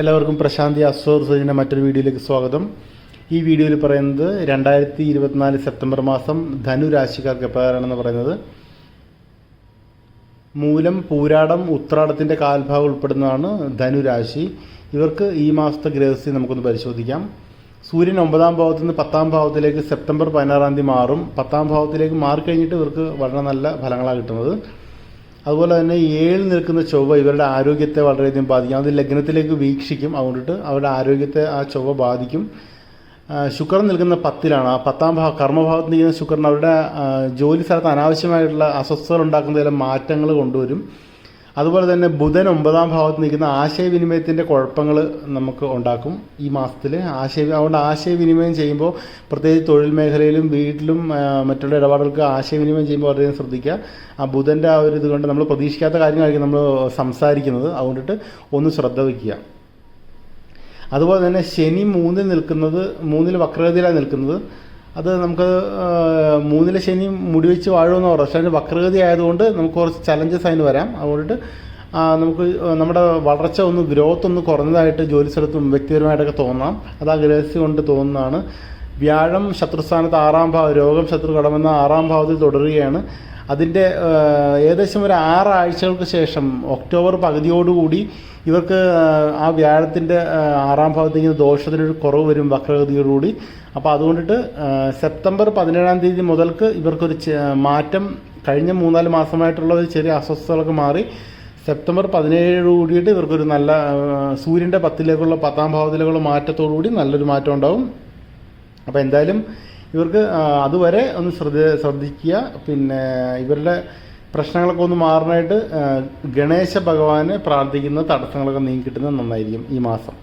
എല്ലാവർക്കും പ്രശാന്തി അസോർ സജിന്റെ മറ്റൊരു വീഡിയോയിലേക്ക് സ്വാഗതം. ഈ വീഡിയോയിൽ പറയുന്നത് രണ്ടായിരത്തി ഇരുപത്തിനാല് സെപ്റ്റംബർ മാസം ധനുരാശിക്കാർക്ക് എപ്രകാരമാണെന്ന് പറയുന്നത്. മൂലം പൂരാടം ഉത്രാടത്തിന്റെ കാൽഭാഗം ഉൾപ്പെടുന്നതാണ് ധനുരാശി ഇവർക്ക് ഈ മാസത്തെ ഗ്രഹസ്ഥി നമുക്കൊന്ന് പരിശോധിക്കാം. സൂര്യൻ ഒമ്പതാം ഭാവത്തിൽ നിന്ന് പത്താം ഭാവത്തിലേക്ക് സെപ്റ്റംബർ പതിനാറാം തീയതി മാറും. പത്താം ഭാവത്തിലേക്ക് മാറിക്കഴിഞ്ഞിട്ട് ഇവർക്ക് വളരെ നല്ല ഫലങ്ങളാണ് കിട്ടുന്നത്. അതുപോലെ തന്നെ ഏഴ് നിൽക്കുന്ന ചൊവ്വ ഇവരുടെ ആരോഗ്യത്തെ വളരെയധികം ബാധിക്കും. അത് ലഗ്നത്തിലേക്ക് വീക്ഷിക്കും അതുകൊണ്ടിട്ട് അവരുടെ ആരോഗ്യത്തെ ആ ചൊവ്വ ബാധിക്കും. ശുക്രൻ നിൽക്കുന്ന പത്തിലാണ്. ആ പത്താം ഭാവ കർമ്മഭാവത്തിൽ നിൽക്കുന്ന ശുക്രൻ അവരുടെ ജോലി സ്ഥലത്ത് അനാവശ്യമായിട്ടുള്ള അസ്വസ്ഥതകൾ ഉണ്ടാക്കുന്ന ചില മാറ്റങ്ങൾ കൊണ്ടുവരും. അതുപോലെ തന്നെ ബുധൻ ഒമ്പതാം ഭാവത്ത് നിൽക്കുന്ന ആശയവിനിമയത്തിന്റെ കുഴപ്പങ്ങൾ നമുക്ക് ഉണ്ടാക്കും ഈ മാസത്തിൽ ആശയ അതുകൊണ്ട് ആശയവിനിമയം ചെയ്യുമ്പോൾ പ്രത്യേകിച്ച് തൊഴിൽ മേഖലയിലും വീട്ടിലും മറ്റുള്ള ഇടപാടുകൾക്ക് ആശയവിനിമയം ചെയ്യുമ്പോൾ വളരെയധികം ശ്രദ്ധിക്കുക. ആ ബുധന്റെ ആ ഒരു ഇതുകൊണ്ട് നമ്മൾ പ്രതീക്ഷിക്കാത്ത കാര്യങ്ങളായിരിക്കും നമ്മൾ സംസാരിക്കുന്നത്. അതുകൊണ്ടിട്ട് ഒന്ന് ശ്രദ്ധ വയ്ക്കുക അതുപോലെ തന്നെ ശനി മൂന്നിൽ നിൽക്കുന്നത് മൂന്നിൽ വക്രഗതിയിലാണ് നിൽക്കുന്നത്. അത് നമുക്ക് മൂന്നിലെ ശനി മുടിവെച്ച് വാഴുമെന്ന് പറഞ്ഞു. പക്ഷേ അതിന് വക്രഗതി ആയതുകൊണ്ട് നമുക്ക് കുറച്ച് ചലഞ്ചസ് അതിന് വരാം. അതുകൊണ്ടിട്ട് നമുക്ക് നമ്മുടെ വളർച്ച ഒന്ന് ഗ്രോത്ത് ഒന്ന് കുറഞ്ഞതായിട്ട് ജോലി സ്ഥലത്തും വ്യക്തിപരമായിട്ടൊക്കെ തോന്നാം. അത് ആ ഗ്രഹസ്ഥ കൊണ്ട് തോന്നുന്നതാണ്. വ്യാഴം ശത്രുസ്ഥാനത്ത് ആറാം ഭാവം രോഗം ശത്രു കടമെന്ന ആറാം ഭാവത്തിൽ തുടരുകയാണ്. അതിന്റെ ഏകദേശം ഒരു ആറാഴ്ചകൾക്ക് ശേഷം ഒക്ടോബർ പകുതിയോടുകൂടി ഇവർക്ക് ആ, വ്യാഴത്തിന്റെ ആറാം ഭാഗത്തേക്ക് ദോഷത്തിനൊരു കുറവ് വരും വക്രഗതിയോടുകൂടി. അപ്പോൾ അതുകൊണ്ടിട്ട് സെപ്റ്റംബർ പതിനേഴാം തീയതി മുതൽക്ക് ഇവർക്കൊരു മാറ്റം കഴിഞ്ഞ മൂന്നാൽ മാസമായിട്ടുള്ള ഒരു ചെറിയ അസ്വസ്ഥതകളൊക്കെ മാറി സെപ്റ്റംബർ പതിനേഴ് കൂടിയിട്ട് ഇവർക്കൊരു നല്ല സൂര്യന്റെ പത്തിലേക്കുള്ള പത്താം ഭാവത്തിലേക്കുള്ള മാറ്റത്തോടു കൂടി നല്ലൊരു മാറ്റം ഉണ്ടാവും. അപ്പോൾ എന്തായാലും ഇവർക്ക് അതുവരെ ഒന്ന് ശ്രദ്ധ ശ്രദ്ധിക്കുക. പിന്നെ ഇവരുടെ പ്രശ്നങ്ങളൊക്കെ ഒന്ന് മാറാനായിട്ട് ഗണേശ ഭഗവാനെ പ്രാർത്ഥിക്കുന്ന തടസ്സങ്ങളൊക്കെ നീങ്ങി കിട്ടുന്നത് നന്നായിരിക്കും ഈ മാസം.